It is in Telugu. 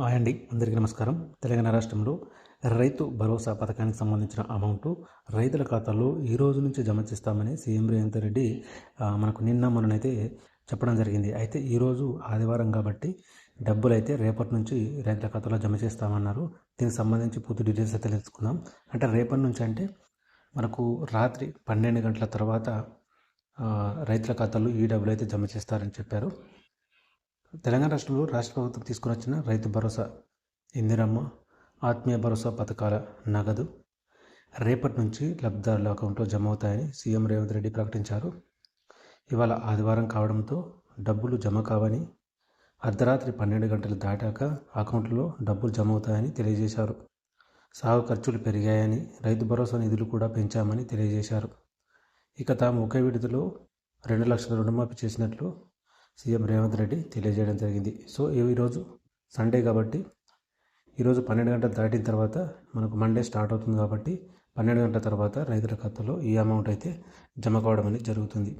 హాయ్ అండి. అందరికీ నమస్కారం. తెలంగాణ రాష్ట్రంలో రైతు భరోసా పథకానికి సంబంధించిన అమౌంట్ రైతుల ఖాతాలో ఈ రోజు నుంచి జమ చేస్తామని సీఎం రేవంత్ రెడ్డి మనకు నిన్న మొన్ననైతే చెప్పడం జరిగింది. అయితే ఈరోజు ఆదివారం కాబట్టి డబ్బులు అయితే రేపటి నుంచి రైతుల ఖాతాలో జమ చేస్తామన్నారు. దీనికి సంబంధించి పూర్తి డీటెయిల్స్ అయితే తెలుసుకుందాం. అంటే రేపటి నుంచి అంటే మనకు రాత్రి పన్నెండు గంటల తర్వాత రైతుల ఖాతాలో ఈ డబ్బులు అయితే జమ చేస్తారని చెప్పారు. తెలంగాణ రాష్ట్రంలో రాష్ట్ర ప్రభుత్వం తీసుకుని వచ్చిన రైతు భరోసా ఇందిరమ్మ ఆత్మీయ భరోసా పథకాల నగదు రేపటి నుంచి లబ్ధిదారుల అకౌంట్లో జమ అవుతాయని సీఎం రేవంత్ రెడ్డి ప్రకటించారు. ఇవాళ ఆదివారం కావడంతో డబ్బులు జమ కావని అర్ధరాత్రి పన్నెండు గంటలు దాటాక అకౌంట్లో డబ్బులు జమ అవుతాయని తెలియజేశారు. సాగు ఖర్చులు పెరిగాయని రైతు భరోసా నిధులు కూడా పెంచామని తెలియజేశారు. ఇక తాము ఒకే విడుదలో రెండు లక్షల రుణమాఫీ చేసినట్లు సీఎం రేవంత్ రెడ్డి తెలియజేయడం జరిగింది. సో ఈరోజు సండే కాబట్టి ఈరోజు పన్నెండు గంటలు దాటిన తర్వాత మనకు మండే స్టార్ట్ అవుతుంది కాబట్టి పన్నెండు గంటల తర్వాత రైతుల ఖాతాలో ఈ అమౌంట్ అయితే జమ కావడం అనేది జరుగుతుంది.